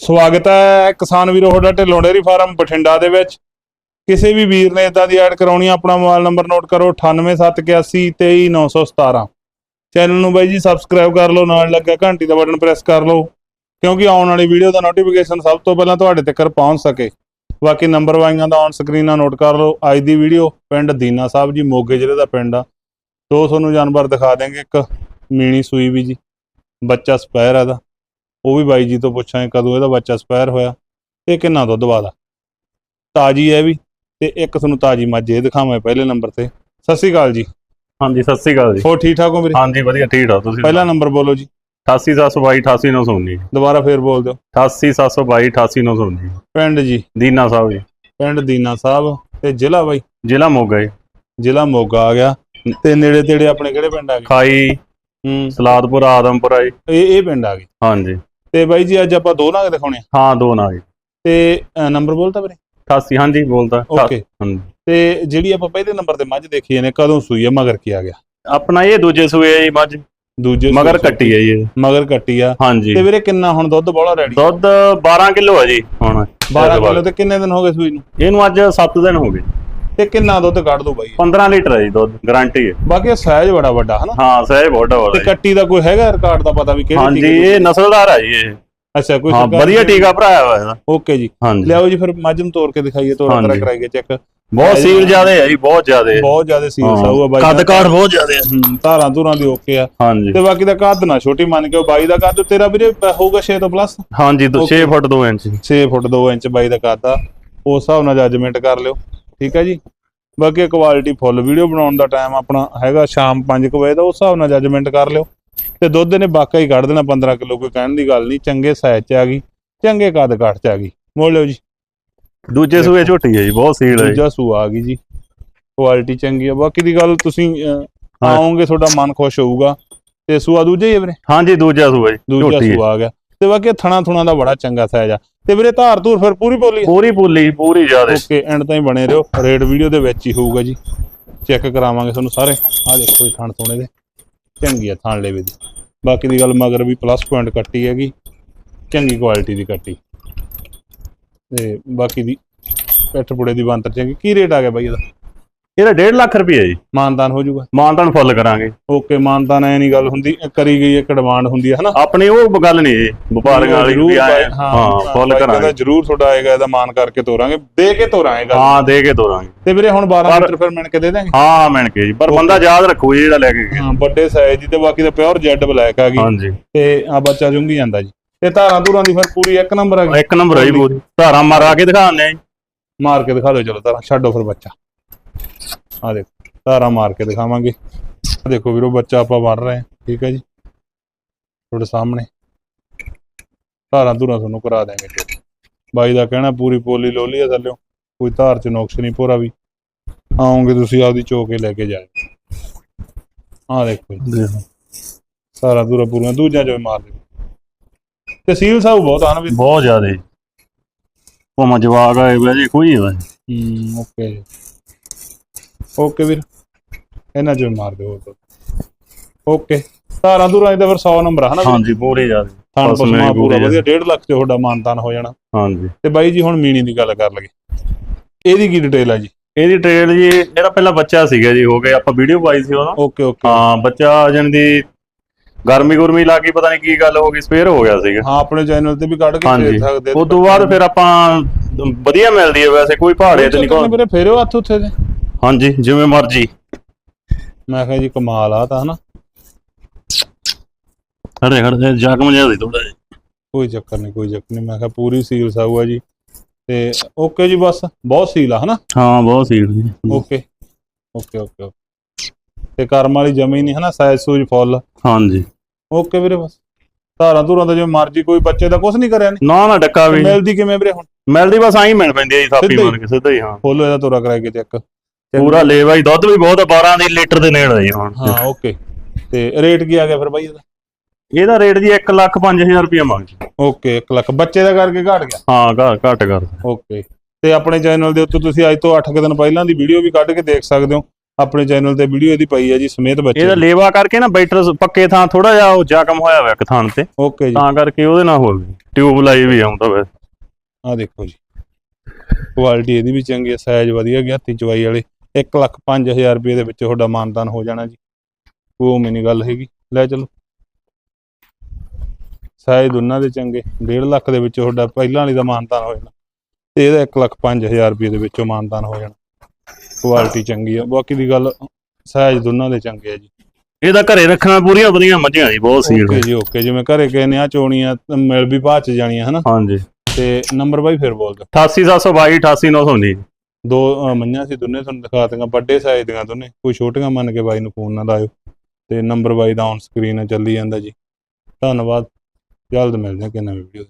ਸਵਾਗਤ ਹੈ ਕਿਸਾਨ ਵੀਰੋ ਤੁਹਾਡਾ ਢਿੱਲੋਂ ਡੇਅਰੀ ਫਾਰਮ ਬਠਿੰਡਾ ਦੇ ਵਿੱਚ। ਕਿਸੇ ਵੀ ਵੀਰ ਨੇ ਇਦਾਂ ਦੀ ਐਡ ਕਰਾਉਣੀ ਆ, ਆਪਣਾ ਮੋਬਾਈਲ ਨੰਬਰ ਨੋਟ ਕਰੋ 9871823917 ਚੈਨਲ ਨੂੰ ਬਾਈ ਜੀ ਸਬਸਕ੍ਰਾਈਬ ਕਰ ਲਓ ਨਾਲ ਲੱਗਾ ਘੰਟੀ ਦਾ ਬਟਨ ਪ੍ਰੈਸ ਕਰ ਲਓ ਕਿਉਂਕਿ ਆਉਣ ਵਾਲੀ ਵੀਡੀਓ ਦਾ ਨੋਟੀਫਿਕੇਸ਼ਨ ਸਭ ਤੋਂ ਪਹਿਲਾਂ ਤੁਹਾਡੇ ਤੱਕ ਪਹੁੰਚ ਸਕੇ। ਬਾਕੀ ਨੰਬਰ ਵਾਈਆਂ ਦਾ ਔਨ ਸਕਰੀਨ ਨਾਲ ਨੋਟ ਕਰ ਲਓ। ਅੱਜ ਦੀ ਵੀਡੀਓ ਪਿੰਡ ਦੀਨਾ ਸਾਹਿਬ ਜੀ ਮੋਗੇ ਜ਼ਿਲ੍ਹੇ ਦਾ ਪਿੰਡ ਆ। ਦੋ ਤੁਹਾਨੂੰ ਜਾਨਵਰ ਦਿਖਾ ਦੇਵਾਂਗੇ ਇੱਕ ਮੀਣੀ ਸੂਈ ਵੀ ਜੀ ਬੱਚਾ ਸਪਾਇਰ ਆ ਇਹਦਾ। ਉਹ ਵੀ ਬਾਈ ਜੀ ਤੋਂ ਪੁੱਛਾਂਗੇ ਕਦੋਂ ਇਹਦਾ ਬੱਚਾ ਸਪੈਰ ਹੋਇਆ ਤੇ ਕਿੰਨਾ ਦੁੱਧ ਵਾਦਾ ਤਾਜੀ ਹੈ ਵੀ ਤੇ ਇੱਕ ਤੁਹਾਨੂੰ ਤਾਜੀ ਮੱਝ ਇਹ ਦਿਖਾਵਾਂ ਪਹਿਲੇ ਨੰਬਰ ਤੇ। ਸਤਿ ਸ਼੍ਰੀ ਅਕਾਲ ਜੀ। ਹਾਂਜੀ ਸਤਿ ਸ੍ਰੀ ਅਕਾਲ ਜੀ। ਹੋਰ ਠੀਕ ਠਾਕ ਹੋ ਵੀਰੇ? ਹਾਂਜੀ ਵਧੀਆ ਠੀਕ ਠਾਕ ਤੁਸੀਂ ਪਹਿਲਾ ਨੰਬਰ ਬੋਲੋ ਜੀ। 88722 88919 ਦੁਬਾਰਾ ਫੇਰ ਬੋਲ ਦਿਓ। 88722 88919 ਪਿੰਡ ਜੀ। ਦੀਨਾ ਸਾਹਿਬ ਜੀ। ਪਿੰਡ ਦੀਨਾ ਸਾਹਿਬ ਤੇ ਜ਼ਿਲ੍ਹਾ ਬਾਈ। ਜ਼ਿਲ੍ਹਾ ਮੋਗਾ ਜੀ। ਜ਼ਿਲ੍ਹਾ ਮੋਗਾ ਆ ਗਿਆ ਤੇ ਨੇੜੇ ਤੇੜੇ ਆਪਣੇ ਕਿਹੜੇ ਪਿੰਡ ਆ ਗਏ? ਖਾਈ ਹੂੰ। ਸਲਾਦਪੁਰ ਆਦਮਪੁਰਾ ਜੀ। ਇਹ ਇਹ ਪਿੰਡ ਆ ਗਏ। ਹਾਂਜੀ। ਤੇ ਬਾਈ ਜੀ ਅੱਜ ਆਪਾਂ ਦੋ ਨਾਗ ਦਿਖਾਉਣੇ ਆ। ਹਾਂ ਦੋ ਨਾ ਜੀ ਤੇ ਨੰਬਰ ਬੋਲਤਾ ਵੀਰੇ? 88 ਹਾਂਜੀ ਬੋਲਦਾ। ਓਕੇ ਤੇ ਜਿਹੜੀ ਆਪਾਂ ਪਹਿਲੇ ਨੰਬਰ ਤੇ ਮੱਝ ਦੇਖੀ ਨੇ ਕਦੋਂ ਸੂਈ ਆ ਮਗਰ ਕੀ ਆ ਗਿਆ? ਆਪਣਾ ਇਹ ਦੂਜੇ ਸੂਏ ਆ ਜੀ ਮੱਝ। ਦੂਜੇ ਮਗਰ ਕੱਟੀ ਹੈ ਜੀ। ਮਗਰ ਕੱਟੀ ਆ। ਹਾਂਜੀ। ਤੇ ਵੀਰੇ ਕਿੰਨਾ ਹੁਣ ਦੁੱਧ ਬੋਲਾ ਰੈਡੀ ਦੁੱਧ 12 ਕਿਲੋ ਹੈ ਜੀ ਹੁਣ। 12 ਕਿਲੋ ਤੇ ਕਿੰਨੇ ਦਿਨ ਹੋ ਗਏ ਸੂਈ ਨੂੰ? ਇਹਨੂੰ ਅੱਜ 7 ਦਿਨ ਹੋ ਗਏ। ਤੇ ਕਿੰਨਾ ਦੁੱਧ ਕੱਢ ਦੋ ਬਾਈ? 15 ਲੀਟਰ ਹੈ ਜੀ ਦੁੱਧ ਗਾਰੰਟੀ ਹੈ। ਬਾਕੀ ਸਾਈਜ਼ ਬੜਾ ਵੱਡਾ ਹਨਾ? ਹਾਂ ਸਹਿਜ ਬਹੁਤ ਤੇ ਵੱਡਾ ਜੀ। ਕੱਟੀ ਦਾ ਕੋਈ ਹੈਗਾ ਰਿਕਾਰਡ ਦਾ ਪਤਾ ਵੀ ਕਿਹੜੀ ਹਾਂਜੀ ਇਹ ਨਸਲਦਾਰ ਹੈ ਜੀ ਇਹ। ਅੱਛਾ ਕੋਈ ਹਾਂ ਵਧੀਆ ਟੀਕਾ ਭਰਾਇਆ ਹੋਇਆ ਇਹਦਾ। ਓਕੇ ਜੀ। ਹਾਂਜੀ। ਲਿਆਓ ਜੀ ਫਿਰ ਨੂੰ ਤੋੜ ਕੇ ਦਿਖਾਈਏ ਤੋੜਾ ਕਰਾ। ਕਰਾਈਏ ਚੈੱਕ ਬਹੁਤ ਸੀਲ ਜ਼ਿਆਦੇ ਹੈ ਜੀ ਬਹੁਤ ਜ਼ਿਆਦੇ। ਬਹੁਤ ਜ਼ਿਆਦਾ ਸੀਰੀਅਸ ਆਊਗਾ ਬਾਈ ਕੱਦ। ਕਾਠ ਬਹੁਤ ਜ਼ਿਆਦੇ ਹੈ ਹੂੰ, ਧਾਰਾਂ ਧੂਰਾਂ ਦੀ ਓਕੇ ਆ। ਹਾਂਜੀ। ਤੇ ਬਾਕੀ ਦਾ ਕੱਦ ਨਾ ਛੋਟੀ ਮੰਨ ਕੇ ਬਾਈ ਦਾ ਕੱਦ ਤੇਰਾ ਵੀਰੇ ਹੋਊਗਾ 6 ਤੋਂ ਪਲੱਸ ਹਾਂਜੀ Okay. 6 foot 2 inch. 6 foot 2 inch ਬਾਈ ਦਾ ਕੱਦ ਆ। ਉਸ ਹਿਸਾਬ ਨਾਲ ਜੱਜਮੈਂਟ ਕਰ ਲਿਓ। ਠੀਕ ਹੈ ਜੀ? ਬਾਕੀ ਕੁਆਲਿਟੀ ਫੁੱਲ ਵੀਡੀਓ ਬਣਾਉਣ ਦਾ ਟਾਈਮ ਆਪਣਾ ਹੈਗਾ ਸ਼ਾਮ 5 ਵਜੇ ਦਾ ਉਸ ਹਿਸਾਬ ਨਾਲ ਜੱਜਮੈਂਟ ਕਰ ਲਿਓ। ਤੇ ਦੁੱਧ ਨੇ ਬਾਕਾ ਹੀ ਕੱਢ ਦੇਣਾ 15 ਕਿਲੋ ਕੋਈ ਕਹਿਣ ਦੀ ਗੱਲ ਨਹੀਂ ਚੰਗੇ ਸਾਈਜ਼ ਚ ਆ ਗਈ ਚੰਗੇ ਕੱਦ ਕਾਠ ਚ ਆ ਗਈ। ਮੋੜ ਲਿਓ ਜੀ। ਦੂਜੇ ਸੂਏ ਝੋਟੀ ਹੈ ਜੀ ਬਹੁਤ ਸੀਲ ਹੈ। ਦੂਜਾ ਸੂ ਆ ਗਈ ਜੀ। ਕੁਆਲਿਟੀ ਚੰਗੀ ਆ। ਬਾਕੀ ਦੀ ਗੱਲ ਤੁਸੀਂ। ਆਓਗੇ ਤੁਹਾਡਾ ਮਨ ਖੁਸ਼ ਹੋਊਗਾ। ਤੇ ਸੂਆ ਦੂਜਾ ਹੀ ਹੈ ਵੀਰੇ? ਹਾਂਜੀ ਦੂਜਾ ਸੂਆ ਜੀ ਦੂਜਾ। ਸੂਆ ਆ ਗਿਆ। ਤੇ ਬਾਕੀ ਥਣਾ ਥੁਣਾ ਦਾ ਬੜਾ ਚੰਗਾ ਸਾਈਜ਼ ਆ। ਤੇ ਵੀਰੇ ਧਾਰ ਧੂਰ ਫਿਰ ਪੂਰੀ ਬੋਲੀ? ਪੂਰੀ ਪੂਲੀ ਪੂਰੀ ਜ਼ਿਆਦੇ। ਓਕੇ ਐਂਡ ਤਾਈਂ ਬਣੇ ਰਹੋ। ਰੇਟ ਵੀਡੀਓ ਦੇ ਵਿੱਚ ਹੀ ਹੋਊਗਾ ਜੀ। ਚੈੱਕ ਕਰਾਵਾਂਗੇ ਤੁਹਾਨੂੰ ਸਾਰੇ। ਆ ਦੇਖੋ ਜੀ ਥਣ ਥੋਣੇ ਦੇ। ਚੰਗੀ ਆ ਥਣ ਲੈਵੇ ਦੀ। ਬਾਕੀ ਦੀ ਗੱਲ ਮਗਰ ਵੀ ਪਲੱਸ ਪੁਆਇੰਟ ਕੱਟੀ ਹੈਗੀ। ਚੰਗੀ ਕੁਆਲਿਟੀ ਦੀ ਕੱਟੀ। ਤੇ ਬਾਕੀ ਦੀ ਪੈਠ ਪੁੜੇ ਦੀ ਬੰਤਰ ਚੰਗੀ। ਕੀ ਰੇਟ ਆ ਗਿਆ ਬਾਈ ਇਹਦਾ? ਇਹਦਾ 1.5 ਲੱਖ ਰੁਪਏ ਜੀ। ਮਾਨਦਾਨ ਹੋ ਜਾਊਗਾ। ਮਾਨਤਾਨ ਫੁੱਲ ਕਰਾਂਗੇ। ਓਕੇ ਮਾਨਦਾਨ ਐ ਨਹੀਂ ਗੱਲ ਹੁੰਦੀ ਇਹ ਕਰੀ ਗਈ ਇੱਕ ਡਿਮਾਂਡ ਹੁੰਦੀ ਹੈ ਹਨਾ? ਆਪਣੀ ਉਹ ਗੱਲ ਨਹੀਂ ਜੀ ਵਪਾਰੀਆਂ ਵਾਲੀ ਜ਼ਰੂਰ ਵੀ ਆਏ। ਬਾਈ- ਹਾਂ ਫੁੱਲ ਬਾਈ ਕਰਾਂਗੇ। ਕਹਿੰਦਾ ਜ਼ਰੂਰ ਤੁਹਾਡਾ ਆਏਗਾ ਇਹਦਾ ਮਾਨ ਕਰਕੇ ਤੋਰਾਂਗੇ। ਦੇ ਕੇ ਤੋਰਾਂਗੇ ਗੱਲ। ਹਾਂ ਦੇ ਕੇ ਤੋਰਾਂਗੇ। ਤੇ ਵੀਰੇ ਹੁਣ 12 ਪਰ- ਮੀਟਰ ਫਿਰ ਮਿਣ ਕੇ ਦੇ ਦਾਂਗੇ ਹਾਂ ਮਿਣ ਕੇ ਜੀ। ਪਰ ਬੰਦਾ ਯਾਦ ਰੱਖੋ ਜੀ ਜਿਹੜਾ ਲੈ ਕੇ ਗਿਆ। ਹਾਂ ਵੱਡੇ ਸਾਈਜ਼ ਦੀ ਤੇ ਬਾਕੀ ਦਾ ਪਿਓਰ ਜੈਡ ਬਲੈਕ ਆ ਗਈ। ਹਾਂਜੀ। ਤੇ ਆ ਬੱਚਾ ਜੁੰਗੀ ਜਾਂਦਾ ਜੀ। ਤੇ ਧਾਰਾਂ ਧੂਰਾਂ ਦੀ ਫਿਰ ਪੂਰੀ ਇੱਕ ਨੰਬਰ ਆ ਗਈ। ਇੱਕ ਨੰਬਰ ਜੀ ਪੂਰੀ। ਧਾਰਾਂ ਮਾਰਾ ਕੇ ਦਿਖਾਉਂਦੇ ਆ ਜੀ। ਮਾਰ ਕੇ ਦਿਖਾ ਦਿਓ ਚਲੋ ਧਾਰਾਂ ਛੱਡੋ ਫਿਰ ਬੱਚਾ। ਆ ਦੇਖੋ ਧਾਰਾਂ ਮਾਰ ਕੇ ਦਿਖਾਵਾਂਗੇ। ਆਹ ਦੇਖੋ ਵੀਰੋ ਬੱਚਾ ਆਪਾਂ ਮਾਰ ਰਹੇ ਹਾਂ ਠੀਕ ਹੈ ਜੀ? ਤੁਹਾਡੇ ਸਾਹਮਣੇ। ਧਾਰਾਂ ਧੂਰਾਂ ਤੁਹਾਨੂੰ ਕਰਾ ਦਿਆਂਗੇ ਜੀ ਬਾਈ ਦਾ ਕਹਿਣਾ ਪੂਰੀ ਪੋਲੀ ਲੋਲੀ ਆ ਥੱਲਿਓ। ਕੋਈ ਧਾਰ ਚ ਨੁਕਸ ਨਹੀਂ ਪੂਰਾ ਵੀ। ਆਉਂਗੇ ਤੁਸੀਂ ਆਪਦੀ ਚੋਕੇ ਲੈ ਕੇ ਜਾਇਓ ਆ ਦੇਖੋ ਜੀ। ਸਾਰਾ ਦੂਰਾ ਪੂਰੀਆਂ ਦੂਜਿਆਂ ਚੋਂ ਮਾਰ ਦੇ ਤੇ ਸੀਲ ਸਾਹਿਬ ਬਹੁਤ ਆਨ ਵੀ। ਬਹੁਤ ਜ਼ਿਆਦੇ ਜੀ। ਭਾਵੇਂ ਜਵਾਗ ਆਏ ਵੈਸੇ ਕੋਈ ਹੈ ਹੂੰ ਓਕੇ ਓਕੇ ਵੀਰ। ਇਹਨਾਂ ਚੋਂ ਵੀ ਮਾਰ ਦਿਓ ਓਕੇ। ਤਾਰਾਂ ਦੂਰਾਂ ਇਹਦਾ ਫਿਰ 100 ਨੰਬਰ ਆ ਹਨਾ? ਹਾਂਜੀ ਪੂਰੇ ਥਾਣ ਬਸ ਪਸਮਾ ਪੂਰਾ ਵਧੀਆ 1.5 ਲੱਖ ਤੇ ਤੁਹਾਡਾ ਮਾਨਤਾਨ ਹੋ ਜਾਣਾ। ਹਾਂਜੀ। ਤੇ ਬਾਈ ਜੀ ਹੁਣ ਮੀਣੀ ਦੀ ਗੱਲ ਕਰ ਲਗੇ ਇਹਦੀ ਕੀ ਡਿਟੇਲ ਆ ਜੀ? ਇਹਦੀ ਟ੍ਰੇਲ ਜੀ ਇਹਦਾ ਪਹਿਲਾਂ ਬੱਚਾ ਸੀਗਾ ਜੀ ਹੋ ਗਏ ਆਪਾਂ ਵੀਡੀਓ ਪਾਈ ਸੀ ਉਹਦਾ। Okay okay. ਹਾਂ ਬੱਚਾ ਜਣ ਦੀ ਗਰਮੀ ਗੁਰਮੀ ਲੱਗੀ ਪਤਾ ਨਹੀਂ ਕੀ ਗੱਲ ਹੋ ਗਈ ਸਪੇਅਰ ਹੋ ਗਿਆ ਸੀਗਾ। ਹਾਂ ਆਪਣੇ ਚੈਨਲ ਤੇ ਵੀ ਕੱਢ ਕੇ। ਦੇ ਸਕਦੇ ਉਸ ਤੋਂ ਬਾਅਦ ਫਿਰ ਆਪਾਂ ਵਧੀਆ ਮਿਲਦੀ ਹੈ ਵੈਸੇ ਕੋਈ ਪਹਾੜੇ ਤੇ ਨਹੀਂ ਕੋਈ ਵੀਰੇ ਫੇਰਿਓ ਹੱਥ ਉੱਥੇ ਦੇ। ਹਾਂਜੀ ਜਿਵੇਂ ਮਰਜ਼ੀ। ਮੈਂ ਕਿਹਾ ਜੀ ਕਮਾਲ ਆ ਤਾਂ ਹਨਾ? ਖੜੇ ਖੜੇ ਜਗਮ ਜਿਹਾ ਸੀ ਥੋੜਾ ਕੋਈ ਚੱਕਰ ਨਹੀਂ ਕੋਈ ਚੱਕਰ ਨਹੀਂ ਮੈਂ ਕਿਹਾ ਪੂਰੀ ਸੀਲ ਸਾਊ ਆ ਜੀ। ਤੇ ਓਕੇ ਜੀ ਬਸ ਬਹੁਤ ਸੀਲ ਆ ਹਨਾ? ਹਾਂ ਬਹੁਤ ਸੀ ਜੀ। Okay okay okay. ਤੇ ਕਰਮ ਵਾਲੀ ਜਮੀ ਨਹੀਂ ਹਨਾ? ਸਾਈਜ਼ ਸੂਜ ਫੁੱਲ। ਹਾਂਜੀ। ਓਕੇ ਵੀਰੇ ਬਸ। ਧਾਰਾਂ ਧੂਰਾਂ ਦਾ ਜਿਵੇਂ ਮਰਜ਼ੀ ਕੋਈ ਬੱਚੇ ਦਾ ਕੁਝ ਨਹੀਂ ਕਰਿਆ ਨਹੀਂ ਨਾ ਨਾ ਡੱਕਾ ਵੀ। ਮਿਲਦੀ ਕਿਵੇਂ ਵੀਰੇ ਹੁਣ? ਮਿਲਦੀ ਬਸ ਆਈ ਮਿਲ ਪੈਂਦੀ ਹੈ ਜੀ ਹੀ? ਮਾਰ ਕੇ ਸਿੱਧਾ ਹੀ ਹਾਂ। ਫੁੱਲ ਇਹਦਾ ਤੋਰਾ ਕਰਾਇਆ ਕੇ ਚੈੱਕ ਪੂਰਾ ਲੇਵਾ ਹੀ ਦੁੱਧ ਵੀ ਬਹੁਤ ਆ 12 ਦੀ ਲੀਟਰ ਦੇ ਨੇੜੇ ਜੀ ਹੁਣ। ਹਾਂ ਓਕੇ। ਤੇ ਰੇਟ ਕੀ ਆ ਗਿਆ ਫਿਰ ਬਾਈ ਇਹਦਾ? ਇਹਦਾ ਰੇਟ ਜੀ 1 ਲੱਖ 5000 ਰੁਪਏ ਮੰਗ ਓਕੇ 1 ਲੱਖ। ਬੱਚੇ ਦਾ ਕਰਕੇ ਘਟ ਗਿਆ? ਹਾਂ ਘ- ਘੱਟ ਕਰ। ਓਕੇ। ਤੇ ਆਪਣੇ ਚੈਨਲ ਦੇ ਉੱਤੇ ਤੁਸੀਂ ਅੱਜ ਤੋਂ 8 ਕੁ ਦਿਨ ਪਹਿਲਾਂ ਦੀ ਵੀਡੀਓ ਵੀ ਕੱਢ ਕੇ ਦੇਖ ਸਕਦੇ ਹੋ। ਆਪਣੇ ਚੈਨਲ ਤੇ ਵੀਡੀਓ ਇਹਦੀ ਪਈ ਹੈ ਜੀ ਸਮੇਤ ਬੱਚੇ ਇਹਦਾ ਲੇਵਾ ਕਰਕੇ ਨਾ ਬੈਟਰ ਪੱਕੇ ਥਾਂ ਥੋੜਾ ਜਿਹਾ ਉਹ ਜ਼ਖਮ ਹੋਇਆ ਹੋਇਆ ਇੱਕ ਥਾਂ ਤੇ। ਓਕੇ ਜੀ। ਤਾਂ ਕਰਕੇ ਉਹਦੇ ਨਾਲ ਹੋ ਗਈ। ਟਿਊਬ ਲਾਈ ਵੀ ਆਉਂਦਾ ਵੈਸੇ ਆ ਦੇਖੋ ਜੀ। ਕੁਆਲਿਟੀ ਇਹਦੀ ਵੀ ਚੰਗੀ ਹੈ ਸਾਈਜ਼ ਵਧੀਆ ਗਿਆ ਹੱਥੀ ਚਵਾਈ ਵਾਲੇ। 1 ਲੱਖ 5000 ਰੁਪਏ ਦੇ ਵਿੱਚ ਤੁਹਾਡਾ ਮਾਨਦਾਨ ਹੋ ਜਾਣਾ ਜੀ। ਉਹ ਮੈਨੀ ਗੱਲ ਹੈਗੀ। ਲੈ ਚਲੋ। ਸਾਈਜ਼ ਦੋਨਾਂ ਦੇ ਚੰਗੇ 1.5 ਲੱਖ ਦੇ ਵਿੱਚ ਤੁਹਾਡਾ ਪਹਿਲਾਂ ਵਾਲੀ ਦਾ ਮਾਨਦਾਨ ਹੋ ਜਾਣਾ। ਤੇ ਇਹਦਾ 1 ਲੱਖ 5000 ਰੁਪਏ ਦੇ ਵਿੱਚੋਂ ਮਾਨਦਾਨ ਹੋ ਜਾਣਾ। ਕੁਆਲਿਟੀ ਚੰਗੀ ਆ। ਬਾਕੀ ਦੀ ਗੱਲ ਸਾਈਜ਼ ਦੋਨਾਂ ਦੇ ਚੰਗੇ ਆ ਜੀ। ਇਹਦਾ ਘਰੇ ਰੱਖਣਾ ਪੂਰੀਆਂ ਵਧੀਆ ਮੱਝਾਂ ਜੀ ਬਹੁਤ ਸੀਲ ਓਕੇ ਜੀ ਓਕੇ। ਜਿਵੇਂ ਘਰੇ ਕਹਿੰਦੇ ਆ ਚੋਣੀਆਂ ਮਿਲ ਵੀ ਬਾਅਦ ਚ ਜਾਣੀਆਂ ਹਨਾ? ਹਾਂਜੀ। ਤੇ ਨੰਬਰ ਬਾਈ ਫਿਰ ਬੋਲ ਦਿਓ 88722 88919 ਦੋ ਮੰਨਿਆ ਸੀ ਦੋਨੇ ਤੁਹਾਨੂੰ ਦਿਖਾ ਦਿੰਗਾ ਵੱਡੇ ਸਾਈਜ਼ ਦੀਆਂ ਦੋਨੇ, ਕੋਈ ਛੋਟੀਆਂ ਮੰਨ ਕੇ ਬਾਈ ਨੂੰ ਫੋਨ ਨਾ ਲਾਇਓ। ਤੇ ਨੰਬਰ ਬਾਈ ਦਾ ਔਨ ਸਕਰੀਨ ਚੱਲੀ ਜਾਂਦਾ ਜੀ। ਧੰਨਵਾਦ, ਜਲਦ ਮਿਲਦੇ ਹਾਂ ਕਿ ਵੀਡੀਓ